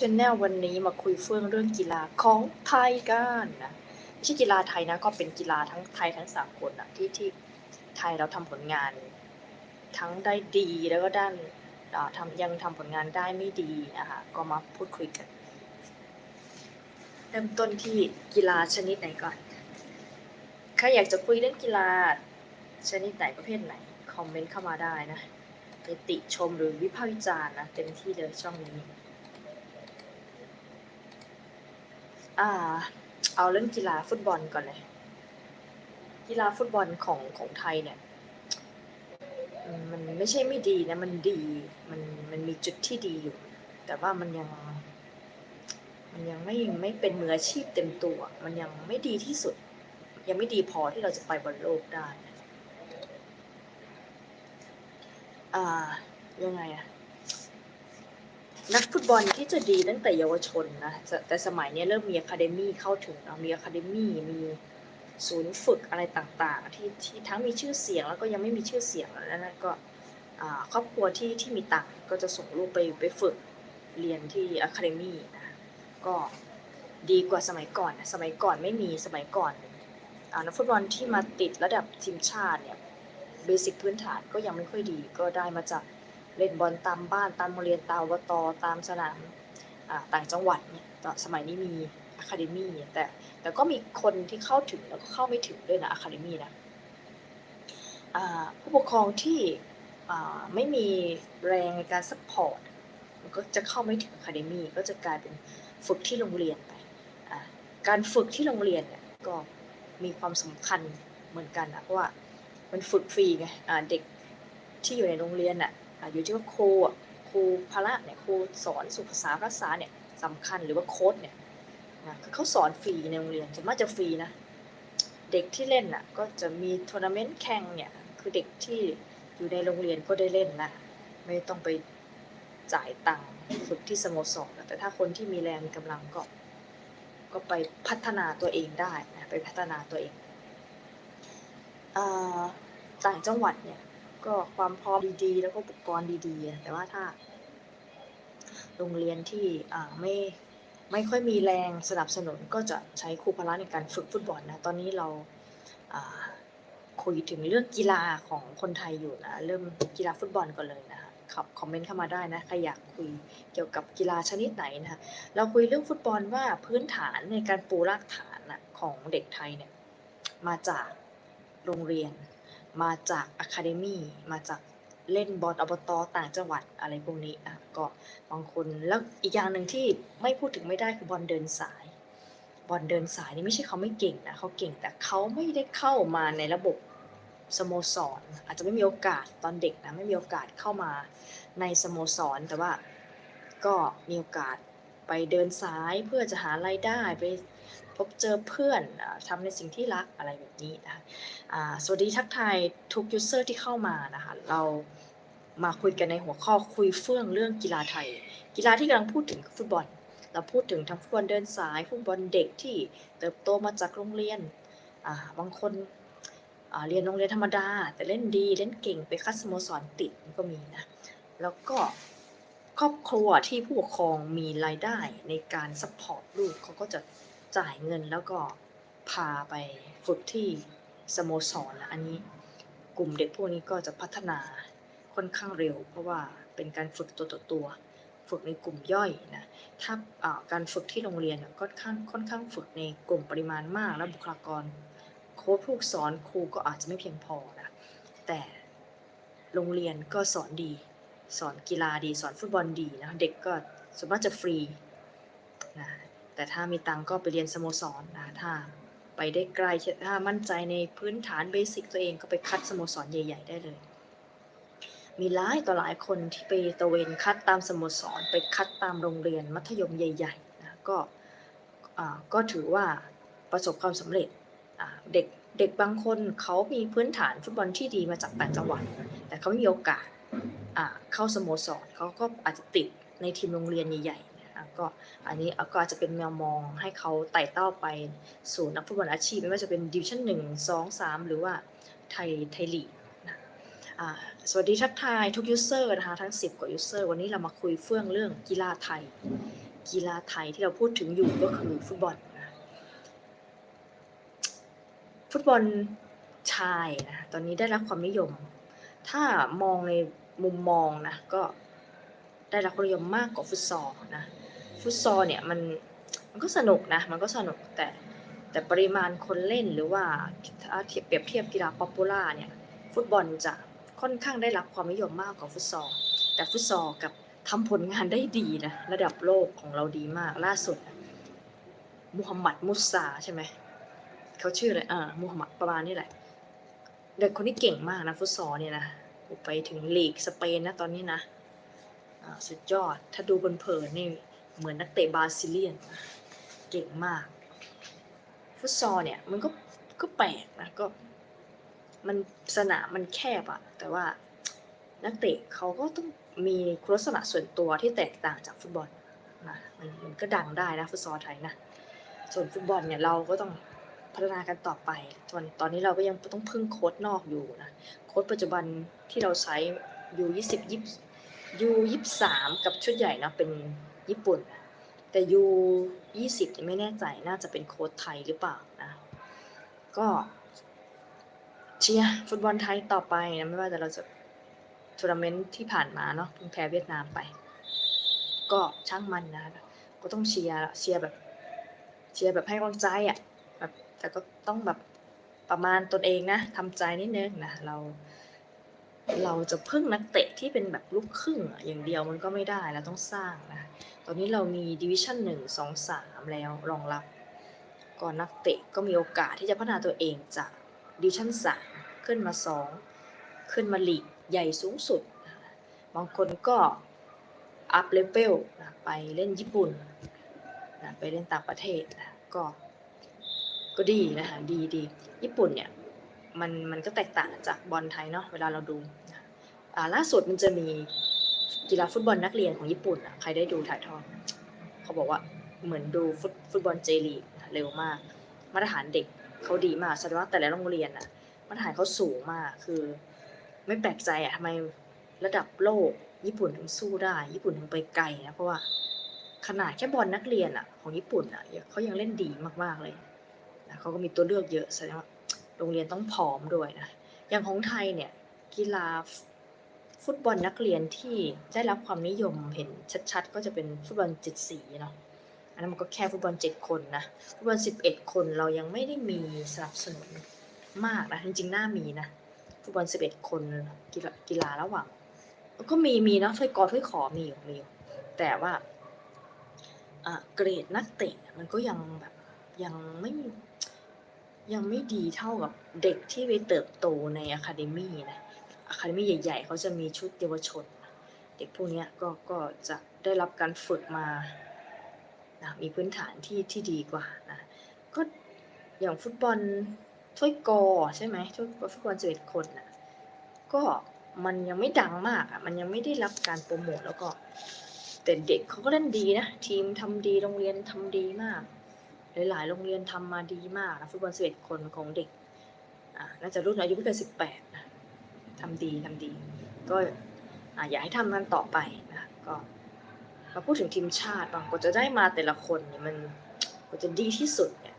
ชแนลวันนี้มาคุยเฟื่องเรื่องกีฬาของไทยกันนะไม่ใช่กีฬาไทยนะก็เป็นกีฬาทั้งไทยทั้งสากลนะที่ที่ไทยเราทำผลงาน ทั้งได้ดีแล้วก็ด้านอ่าทำยังทำผลงานได้ไม่ดีนะคะก็มาพูดคุยกัน เริ่มต้นที่กีฬาชนิดไหนก่อนใครอยากจะคุยเรื่องกีฬาชนิดไหนประเภทไหนคอมเมนต์เข้ามาได้นะติชมหรือวิพากษ์วิจารณ์นะเต็มที่เลยช่องนี้ อ่า เอาเรื่องกีฬาฟุตบอลก่อนเลย กีฬาฟุตบอลของของไทยเนี่ยมมันไม่ใช่ไม่ดีนะ มันดี มันมันมีจุดที่ดีอยู่ แต่ว่ามันยัง มันยังไม่ไม่เป็นมืออาชีพเต็มตัว มันยังไม่ดีที่สุด ยังไม่ดีพอที่เราจะไปบอลโลกได้ อ่า ยังไงอะ นักฟุตบอลที่จะดีตั้งแต่เยาวชนนะแต่สมัยนี้เริ่มมีอะคาเดมี่เข้าถึงมีอะคาเดมี่มีศูนย์ฝึกอะไรต่างๆ ที่ที่ทั้งมีชื่อเสียงแล้วก็ยังไม่มีชื่อเสียงแล้วนะก็ครอบครัวที่ที่มีตังก็จะส่งลูกไปไปฝึกเรียนที่อะคาเดมี่นะก็ดีกว่าสมัยก่อนนะสมัยก่อนไม่มีสมัยก่อนนักฟุตบอลที่มาติดระดับทีมชาติเนี่ยเบสิกพื้นฐานก็ยังไม่ค่อยดีก็ได้มาจาก เล่นบอลตามบ้านตามโรงเรียนตามอบตตามสนามต่างจังหวัดเนี่ยตอนสมัยนี้มีอะคาเดมี่แต่แต่ก็มีคนที่เข้าถึงแล้วก็เข้าไม่ถึงด้วยนะอะคาเดมี่นะผู้ปกครองที่ไม่มีแรงในการซัพพอร์ตมันก็จะเข้าไม่ถึงอะคาเดมี่ก็จะกลายเป็นฝึกที่โรงเรียนไปการฝึกที่โรงเรียนเนี่ยก็มีความสำคัญเหมือนกันนะเพราะว่ามันฝึกฟรีไงเด็กที่อยู่ในโรงเรียนน่ะ อยู่ที่ว่าครูครูพละเนี่ยครูสอนสุภาษาภาษาเนี่ยสำคัญหรือว่าโค้ดเนี่ยนะคือเขาสอนฟรีในโรงเรียนจะมากจะฟรีนะเด็กที่เล่นน่ะก็จะมีทัวร์นาเมนต์แข่งเนี่ยคือเด็กที่อยู่ในโรงเรียนก็ได้เล่นละไม่ต้องไปจ่ายตังค์ฝึกที่สโมสรแต่ถ้าคนที่มีแรงมีกำลังก็ก็ไปพัฒนาตัวเองได้นะไปพัฒนาตัวเองอต่างจังหวัดเนี่ย ก็ความพร้อมดีๆ แล้วก็อุปกรณ์ดีๆ แต่ว่าถ้า โรงเรียนที่ไม่ไม่ค่อยมีแรงสนับสนุนก็จะใช้ครูพละในการฝึกฟุตบอลนะ ตอนนี้เราคุยถึงเรื่องกีฬาของคนไทยอยู่นะ เริ่มกีฬาฟุตบอลก่อนเลยนะคะครับคอมเมนต์เข้ามาได้นะ ใครอยากคุยเกี่ยวกับกีฬาชนิดไหนนะคะ เราคุยเรื่องฟุตบอลว่าพื้นฐานในการปูรากฐานนะของเด็กไทยเนี่ยมาจากโรงเรียน มาจากอะคาเดมี่มาจากเล่นบอลอบตต่างจังหวัดอะไรพวกนี้อะก็บางคนแล้วอีกอย่างหนึ่งที่ไม่พูดถึงไม่ได้คือบอลเดินสาย บอลเดินสายนี่ไม่ใช่เขาไม่เก่งนะเขาเก่งแต่เขาไม่ได้เข้ามาในระบบสโมสร อาจจะไม่มีโอกาสตอนเด็กนะไม่มีโอกาสเข้ามาในสโมสร แต่ว่าก็มีโอกาสไปเดินสายเพื่อจะหารายได้ไป บเจอเพื่อนอาทำในสิ่งที่รักอะไรแบบนี้นะคะสวัสดีทักทายทุกยูเซอร์ที่เข้ามานะคะเรามาคุยกันในหัวข้อคุยเฟื่องเรื่องกีฬาไทย กีฬาที่กำลังพูดถึงฟุตบอล เราพูดถึงทั้งฟุตบอลเดินสายฟุตบอลเด็กที่เติบโตมาจากโรงเรียนบางคนเรียนโรงเรียนธรรมดา แต่เล่นดีเล่นเก่งไปคัดสโมสรติดก็มีนะแล้วก็ครอบครัวที่ผู้ปกครองมีรายได้ในการซัพพอร์ตลูกเขาก็จะ จ่ายเงินแล้วก็พาไปฝึกที่สโมสรอันนี้กลุ่มเด็กพวกนี้ก็จะพัฒนาค่อนข้างเร็ว เพราะว่าเป็นการฝึกตัวต่อตัวฝึกในกลุ่มย่อยนะ ถ้าาการฝึกที่โรงเรียนก็ค่อนข้างค่อนข้างฝึกในกลุ่มปริมาณมาก แล้วบุคลากรโค้ชผู้สอนครูก็อาจจะไม่เพียงพอนะ แต่โรงเรียนก็สอนดี สอนกีฬาดี สอนฟุตบอลดีนะ เด็กก็ส่วนมากจะฟรีนะ แต่ถ้ามีตังก็ไปเรียนสโมสรนะถ้าไปได้ไกลถ้ามั่นใจในพื้นฐานเบสิกตัวเองก็ไปคัดสโมสรใหญ่ ๆ ได้เลย มีหลายต่อหลายคนที่ไปตะเวนคัดตามสโมสร ไปคัดตามโรงเรียนมัธยมใหญ่ๆนะก็ก็ถือว่าประสบความสำเร็จเด็กเด็กบางคนเขามีพื้นฐานฟุตบอลที่ดีมาจากต่างจังหวัด แต่เขาไม่มีโอกาสเข้าสโมสรเขาก็อาจจะติดในทีมโรงเรียนใหญ่ ก็อันนี้ก็อาจจะเป็นแนวมองให้เขาไต่เต้าไปสู่นักฟุตบอลอาชีพ ไม่ว่าจะเป็นดิวชั่นหนึ่งสองสามหรือว่าไทยไทยลีกนะสวัสดีทักทายทุกยูเซอร์นะคะทั้ง 10 กว่ายูเซอร์วันนี้เรามาคุยเฟื่องเรื่องกีฬาไทย กีฬาไทยที่เราพูดถึงอยู่ก็คือฟุตบอลนะฟุตบอลชายนะตอนนี้ได้รับความนิยม ถ้ามองในมุมมองนะก็ได้รับความนิยมมากกว่าฟุตซอลนะ ฟุตซอลเนี่ยมันมันก็สนุกนะ มันก็สนุกแต่แต่ปริมาณคนเล่นหรือว่าถ้าเทียบเปรียบเทียบกีฬาป๊อปปูล่าเนี่ยฟุตบอลจะค่อนข้างได้รับความนิยมมากกว่าฟุตซอลแต่ฟุตซอลกับทำผลงานได้ดีนะระดับโลกของเราดีมากล่าสุดมูฮัมหมัดมุสซาใช่ไหมเขาชื่ออะไรอ่ามูฮัมหมัดประมาณนี้แหละเด็กคนนี้เก่งมากนะฟุตซอลเนี่ยนะไปถึงลีกสเปนนะตอนนี้นะสุดยอดถ้าดูบนเผินนี่ เหมือนนักเตะบราซิเลียน เก่งมาก ฟุตซอลเนี่ยมันก็ก็แปลกนะก็มันสนามมันแคบอะแต่ว่านักเตะเขาก็ต้องมีคุณลักษณะส่วนตัวที่แตกต่างจากฟุตบอลนะมันมันก็ดังได้นะฟุตซอลไทยนะส่วนฟุตบอลเนี่ยเราก็ต้องพัฒนากันต่อไปตอนตอนนี้เราก็ยังต้องพึ่งโค้ดนอกอยู่นะโค้ดปัจจุบันที่เราใช้ยูยี่สิบยี่ยูยี่สามกับชุดใหญ่นะเป็น ญี่ปุ่นนะแต่ยูยี่สิบไม่แน่ใจน่าจะเป็นโค้ดไทยหรือเปล่านะก็เชียร์ฟุตบอลไทยต่อไปนะไม่ว่าแต่เราจะทัวร์นาเมนต์ที่ผ่านมาเนาะเพิ่งแพ้เวียดนามไป ก็ช่างมันนะก็ต้องเชียร์เชียร์แบบเชียร์แบบให้กำลังใจอะแบบแต่ก็ต้องแบบประมาณตนเองนะทำใจนิดนึงนะเรา เราจะพึ่งนักเตะที่เป็นแบบลูกครึ่งอะอย่างเดียวมันก็ไม่ได้เราต้องสร้างนะตอนนี้เรามีดิวิชั่นหนึ่งสองสามแล้วรองรับก่อนนักเตะก็มีโอกาสที่จะพัฒนาตัวเองจากดิวิชั่นสามขึ้นมาสองขึ้นมาลีกใหญ่สูงสุด บางคนก็อัพเลเวลนะไปเล่นญี่ปุ่นนะไปเล่นต่างประเทศนะก็ก็ดีนะคะดีดีญี่ปุ่นเนี่ย มันมันก็แตกต่างจากบอลไทยเนาะเวลาเราดูล่าสุดมันจะมีกีฬาฟุตบอลนักเรียนของญี่ปุ่นอะใครได้ดูถ่ายทอดเขาบอกว่าเหมือนดูฟุตฟุตบอลเจลีกเร็วมาก มาตรฐานเด็กเขาดีมากแสดงว่าแต่ละโรงเรียนอะมาตรฐานเขาสูงมากคือ ไม่แปลกใจอะทำไมระดับโลกญี่ปุ่นถึงสู้ได้ ญี่ปุ่นถึงไปไกลนะเพราะว่าขนาดแค่บอลนักเรียนอะของญี่ปุ่นอะเขายังเล่นดีมากๆเลยเขาก็มีตัวเลือกเยอะแสดงว่า โรงเรียนต้องพร้อมด้วยนะ อย่างของไทยเนี่ยกีฬาฟุตบอลนักเรียนที่ได้รับความนิยมเห็นชัดๆ ก็จะเป็นฟุตบอลเจ็ดสีเนาะอันนั้นมันก็แค่ฟุตบอลเจ็ดคนนะฟุตบอลสิบเอ็ดคนเรายังไม่ได้มีสนับสนุนมากนะจริงๆน่ามีนะฟุตบอลสิบเอ็ดคนกีฬากีฬาระหว่างก็มีมีเนาะถ้วยกอถ้วยขอมีอยู่มีอยู่แต่ว่าเกรดนักเตะมันก็ยังแบบยังไม่ ยังไม่ดีเท่ากับเด็กที่ไปเติบโตในอะคาเดมี่นะอะคาเดมี่ใหญ่ ๆ เขาจะมีชุดเยาวชน เด็กพวกนี้ก็ก็จะได้รับการฝึกมานะมีพื้นฐานที่ที่ดีกว่านะก็อย่างฟุตบอลถ้วยกอใช่ไหมถ้วยฟุตบอลสิบเอ็ดคนนะก็มันยังไม่ดังมากอะมันยังไม่ได้รับการโปรโมทแล้วก็ แต่เด็กเขาก็เล่นดีนะ ทีมทำดีโรงเรียนทำดีมาก หลายๆ โรงเรียนทำมาดีมากนะฟุตบอลสิบเอ็ดคนของเด็กน่าจะรุ่นอายุไม่เกินสิบแปดนะทำดีทำดี ก็อยากให้ทำกันต่อไปนะก็มาพูดถึงทีมชาติบางกว่าจะได้มาแต่ละคนเนี่ยมันกว่าจะดีที่สุดเนี่ย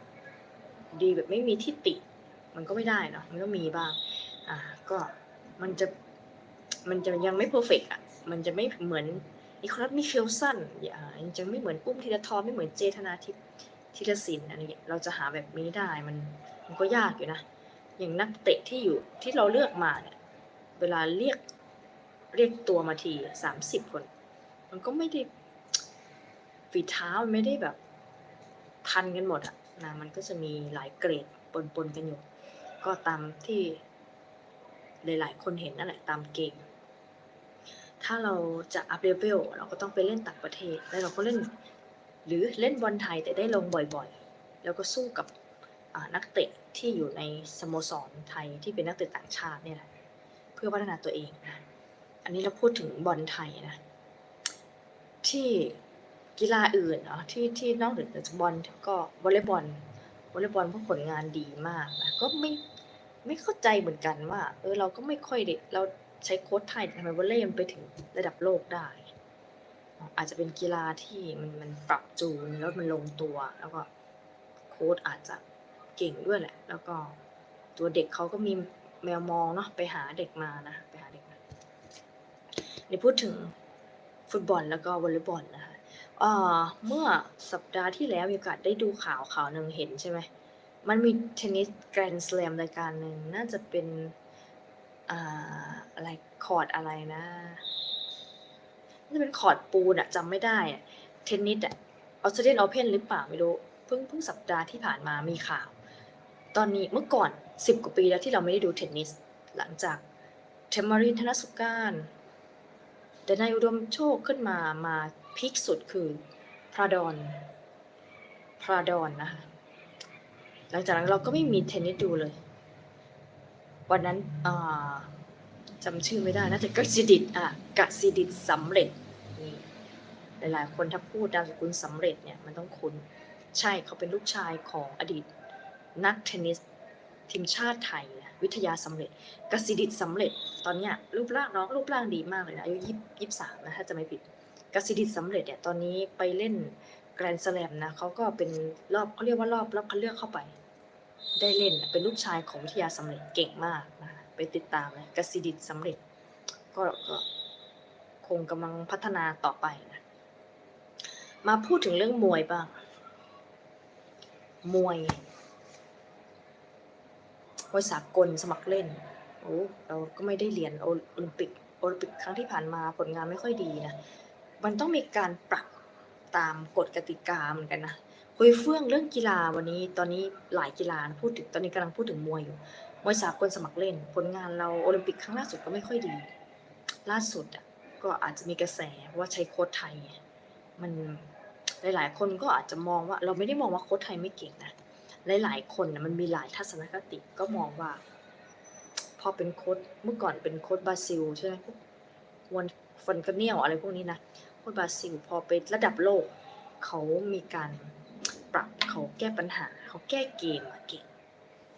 ดีแบบไม่มีที่ติ มันก็ไม่ได้เนาะมันก็มีบ้างอ่าก็มันจะมันจะยังไม่เพอร์เฟกอะมันจะไม่เหมือนนิโคลัสมิเชลสันอย่ายังจะไม่เหมือนปุ้มธีรทรไม่เหมือนเจธนาทิพย์ ธีรศิลป์อะไรเงี้ยเราจะหาแบบนี้ได้มันมันก็ยากอยู่นะ อย่างนักเตะที่อยู่ที่เราเลือกมาเนี่ยเวลาเรียกเรียกตัวมาทีสามสิบคน มันก็ไม่ได้ฝีเท้ามันไม่ได้แบบทันกันหมดอะนะมันก็จะมีหลายเกรดปนๆกันอยู่ ก็ตามที่หลายๆ คนเห็นนั่นแหละตามเกม ถ้าเราจะอัพเลเวลเราก็ต้องไปเล่นต่างประเทศ แล้วเราก็เล่น หรือเล่นบอลไทยแต่ได้ลงบ่อยๆ แล้วก็สู้กับนักเตะที่อยู่ในสโมสรไทยที่เป็นนักเตะต่างชาติเนี่ยแหละเพื่อพัฒนาตัวเองนะอันนี้เราพูดถึงบอลไทยนะที่กีฬาอื่นเนาะที่ที่นอกเหนือจากบอลก็วอลเลย์บอลวอลเลย์บอลพวกผลงานดีมากนะก็ไม่ไม่เข้าใจเหมือนกันว่าเออเราก็ไม่ค่อยได้เราใช้โค้ชไทยทำไมวอลเลย์มันไปถึงระดับโลกได้ อาจจะเป็นกีฬาที่มันมันปรับจูนแล้วมันลงตัว แล้วก็โค้ชอาจจะเก่งด้วยแหละ แล้วก็ตัวเด็กเขาก็มีแมวมองเนาะไปหาเด็กมานะไปหาเด็กมาในพูดถึงฟุตบอลแล้วก็วอลเลย์บอลนะคะเมื่อสัปดาห์ที่แล้วมีโอกาสได้ดูข่าวข่าวหนึ่งเห็นใช่ไหมมันมีเทนนิสแกรนด์ส a ลมรายการหนึ่งน่าจะเป็นออะไรคอร์ดอะไรนะ จะเป็นคอร์ดปูนอะจำไม่ได้อะเทนนิสอะออสเตรเลียนโอเพนหรือเปล่าไม่รู้เพิ่งเพิ่งสัปดาห์ที่ผ่านมามีข่าว ตอนนี้เมื่อก่อนสิบกว่าปีแล้วที่เราไม่ได้ดูเทนนิส หลังจากเทมมารินธนสุการแต่นายอุดมโชคขึ้นมามาพีคสุดคือพราดอนพราดอนนะคะหลังจากนั้นเราก็ไม่มีเทนนิสดูเลย วันนั้นจำชื่อไม่ได้น่าจะกัสิดิตอะกัสิดิตสำเร็จ หลายๆ คนถ้าพูดนามสกุลสำเร็จเนี่ยมันต้องคุ้นใช่เขาเป็นลูกชายของอดีต นักเทนนิสทีมชาติไทยนะวิทยาสำเร็จกสิดิตสำเร็จตอนเนี้ยรูปร่างน้องรูปร่างดีมากเลยนะอายุยี่ยี่สามนะถ้าจะไม่ผิดกสิดิตสำเร็จเนี่ยตอนนี้ไปเล่นแกรนด์สแลมนะเขาก็เป็นรอบเขาเรียกว่ารอบรอบคัดเลือกเข้าไป ได้เล่นเป็นลูกชายของวิทยาสำเร็จเก่งมากนะไปติดตามเลยกสิดิตสำเร็จก็ก็คงกำลังพัฒนาต่อไปนะ มาพูดถึงเรื่องมวยบ้าง มวยมวยสากลสมัครเล่น โอ้เราก็ไม่ได้เหรียญโอลิมปิก โอลิมปิกครั้งที่ผ่านมาผลงานไม่ค่อยดีนะ มันต้องมีการปรับตามกฎกติกาเหมือนกันนะ คุยเฟื่องเรื่องกีฬาวันนี้ ตอนนี้หลายกีฬาพูดถึง ตอนนี้กำลังพูดถึงมวยอยู่ มวยสากลสมัครเล่น ผลงานเราโอลิมปิกครั้งล่าสุดก็ไม่ค่อยดี ล่าสุดอะก็อาจจะมีกระแสว่าใช้โค้ชไทย มัน หลาย ๆ คนก็อาจจะมองว่าเราไม่ได้มองว่าโค้ชไทยไม่เก่งนะหลาย ๆ คนนะมันมีหลายทัศนคติก็มองว่า พอเป็นโค้ชเมื่อก่อนเป็นโค้ชบราซิลใช่ไหมพวกวันฟันกาเนียลอะไรพวกนี้นะโค้ชบราซิลพอไประดับโลก เขามีการปรับเขาแก้ปัญหา เขาแก้เกมเก่ง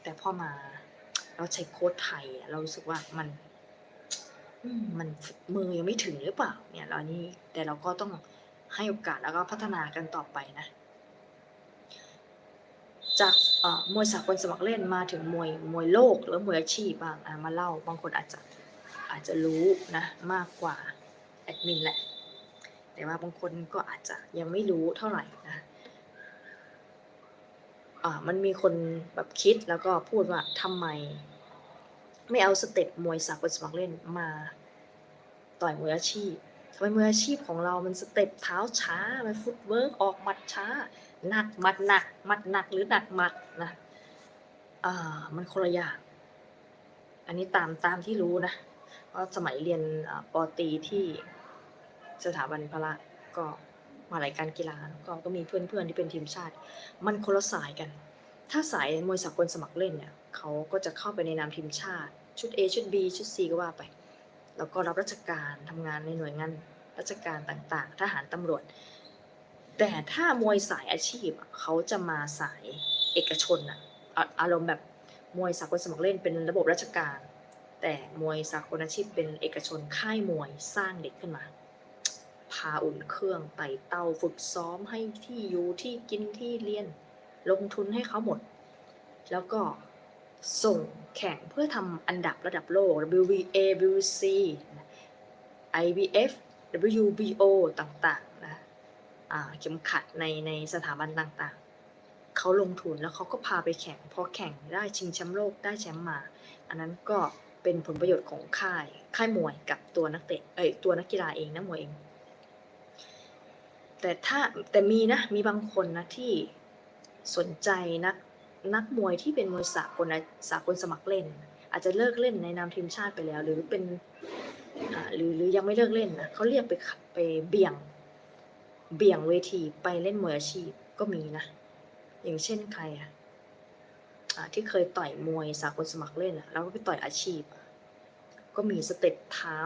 แต่พอมาเราใช้โค้ดไทยเรารู้สึกว่ามันมมันมือยังไม่ถึงหรือเปล่า เนี่ยเรานี้แต่เราก็ต้อง ให้โอกาสแล้วก็พัฒนากันต่อไปนะ จากมวยสากลสมัครเล่นมาถึงมวยมวยโลกหรือมวยอาชีพบ้างอะมาเล่าบางคนอาจจะอาจจะรู้นะมากกว่าแอดมินแหละ แต่ว่าบางคนก็อาจจะยังไม่รู้เท่าไหร่นะอ่ามันมีคนแบบคิดแล้วก็พูดว่าทำไม ไม่เอาสเต็ปมวยสากลสมัครเล่นมาต่อยมวยอาชีพ ทำไมมวยอาชีพของเรามันสเต็ปเท้าช้า มันฟุตเวิร์กออกหมัดช้า หนักหมัดหนักหมัดหนักหรือหนักหมัดนะอ่ามันคนละอย่างอันนี้ตามตามที่รู้นะเพราะสมัยเรียนปอตีที่สถาบันพละก็มาหลายการกีฬาก็ก็มีเพื่อนๆที่เป็นทีมชาติ มันคนละสายกัน ถ้าสายมวยสากลสมัครเล่นเนี่ยเขาก็จะเข้าไปในนามทีมชาติ ชุด A ชุด B ชุด C ก็ว่าไป แล้วก็รับราชการทำงานในหน่วยงานราชการต่างๆ ทหารตำรวจ แต่ถ้ามวยสายอาชีพเขาจะมาสายเอกชนอะอะอารมณ์แบบมวยสากลสมัครเล่นเป็นระบบราชการ แต่มวยสากลอาชีพเป็นเอกชนค่ายมวยสร้างเด็กขึ้นมาพาอุ่นเครื่องไต่เต้าฝึกซ้อมให้ที่อยู่ที่กินที่เรียน ลงทุนให้เขาหมด แล้วก็ ส่งแข่งเพื่อทำอันดับระดับโลก WBA WC IBF WBO ต่างๆนะอ่าเข็มขัดในในสถาบันต่างๆ เขาลงทุนแล้วเขาก็พาไปแข่งพอแข่งได้ชิงแชมป์โลกได้แชมป์มา อันนั้นก็เป็นผลประโยชน์ของค่ายค่ายมวยกับตัวนักเตะเอ้ยตัวนักกีฬาเองนักมวยเอง แต่ถ้าแต่มีนะมีบางคนนะที่สนใจนัก นักมวยที่เป็นมวยสากลนะสากลสมัครเล่น อาจจะเลิกเล่นในนามทีมชาติไปแล้ว หรือเป็นหรือหรือยังไม่เลิกเล่นนะเขาเรียกไปไปเบี่ยง เบี่ยงเวทีไปเล่นมวยอาชีพก็มีนะ อย่างเช่นใครอะอ่าที่เคยต่อยมวยสากลสมัครเล่นอะแล้วก็ไปต่อยอาชีพ ก็มีสเต็ปเท้า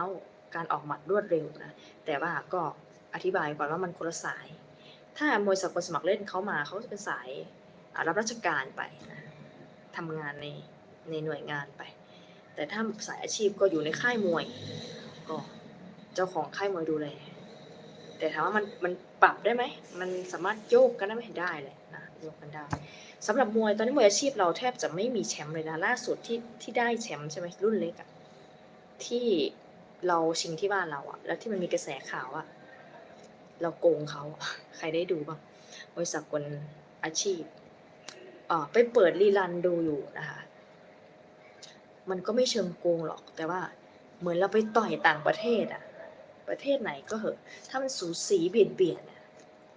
การออกหมัดรวดเร็วนะแต่ว่าก็อธิบายก่อนว่ามันคนละสาย ถ้ามวยสากลสมัครเล่นเขามาเขาจะเป็นสาย รับราชการไปนะทำงานในในหน่วยงานไป แต่ถ้าสายอาชีพก็อยู่ในค่ายมวยก็เจ้าของค่ายมวยดูแลแต่ถามว่ามันมันปรับได้ไหมมันสามารถโยกกันได้ไหมได้เลยนะโยกกันได้สำหรับมวยตอนนี้มวยอาชีพเราแทบจะไม่มีแชมป์เลยนะล่าสุดที่ที่ได้แชมป์ใช่ไหมรุ่นเล็กอะที่เราชิงที่บ้านเราอะแล้วที่มันมีกระแสข่าวอะเราโกงเขาใครได้ดูบ้างมวยสากลอาชีพ ไปเปิดรีลันดูอยู่นะคะ มันก็ไม่เชิงโกงหรอก แต่ว่าเหมือนเราไปต่อยต่างประเทศอะประเทศไหนก็เหอะ ถ้ามันสูสีเบียดเบียด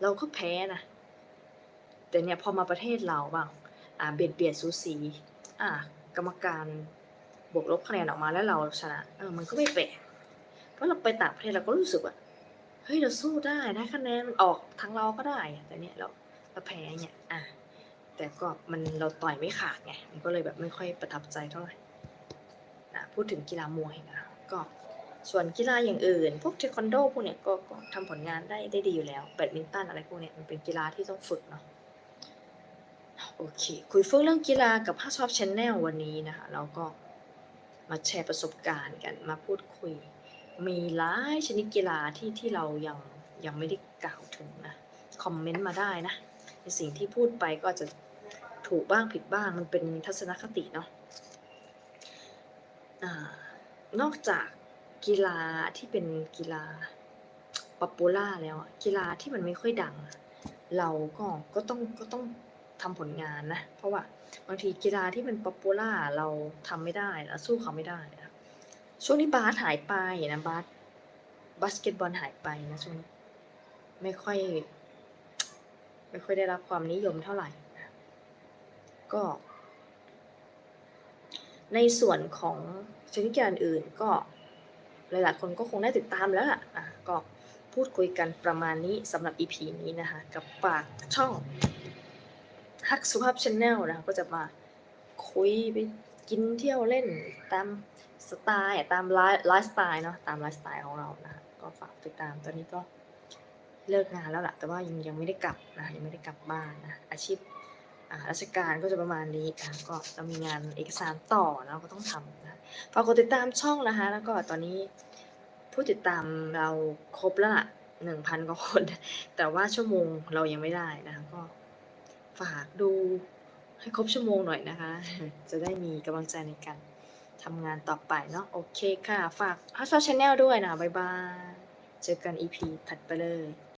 เราก็แพ้นะ แต่เนี่ยพอมาประเทศเราบ้าง อ่าเบียดเบียดสูสี อ่ากรรมการบวกลบคะแนนออกมาแล้วเราชนะ เออ มันก็ไม่แปลก เพราะเราไปต่างประเทศเราก็รู้สึกว่า เฮ้ย เราสู้ได้นะคะแนนออกทางเราก็ได้ แต่เนี่ยเราเราแพ้เนี่ย อะ แต่ก็มันเราต่อยไม่ขาดไง มันก็เลยแบบไม่ค่อยประทับใจเท่าไหร่นะพูดถึงกีฬามวยนะ ก็ส่วนกีฬาอย่างอื่น พวกเทควันโดพวกเนี้ยก็ทำผลงานได้ได้ดีอยู่แล้วแบดมินตันอะไรพวกเนี้ยมันเป็นกีฬาที่ต้องฝึกเนาะโอเค คุยเฟื่องเรื่องกีฬากับห้าชอบชแนลวันนี้นะคะเราก็มาแชร์ประสบการณ์กันมาพูดคุย มีหลายชนิดกีฬาที่ที่เรายังยังไม่ได้กล่าวถึงนะ คอมเมนต์มาได้นะ ในสิ่งที่พูดไปก็อาจจะถูกบ้างผิดบ้างมันเป็นทัศนคติเนาะนอกจากกีฬาที่เป็นกีฬาป๊อปปูล่าแล้วกีฬาที่มันไม่ค่อยดัง เราก็ก็ต้องก็ต้องทำผลงานนะ เพราะว่าบางทีกีฬาที่มันป๊อปปูล่าเราทำไม่ได้แล้วสู้เขาไม่ได้นะช่วงนี้บาสหายไปนะบาสบาสเกตบอลหายไปนะช่วงนี้ไม่ค่อย ไม่ค่อยได้รับความนิยมเท่าไหร่ ก็ ในส่วนของชนิดกีฬาอื่นก็หลายๆคนก็คงได้ติดตามแล้วล่ะอะก็พูดคุยกันประมาณนี้สำหรับ EP นี้นะคะ กับฝากช่องฮักสุภาพช n แนลนะคะก็จะมาคุยไปกินเที่ยวเล่นตามสไตล์ตามไลฟ์ไลฟ์สไตล์เนาะตามไลฟ์สไตล์ของเรานะคะก็ฝากติดตามตอนนี้ก็ เลิกงานแล้วล่ะ แต่ว่ายังยังไม่ได้กลับนะยังไม่ได้กลับบ้านนะอาชีพราชการก็จะประมาณนี้นะก็จะมีงานเอกสารต่อนะก็ต้องทำนะฝากกดติดตามช่องนะคะ แล้วก็ตอนนี้ผู้ติดตามเราครบแล้วล่ะหนึ่งพันกว่าคน แต่ว่าชั่วโมงเรายังไม่ได้นะคะก็ฝากดูให้ครบชั่วโมงหน่อยนะคะ จะได้มีกำลังใจในการทำงานต่อไปเนาะโอเคค่ะ ฝากฮัสซ c h ชแนลด้วยนะ บ๊ายบาย เจอกัน EP ถัดไปเลย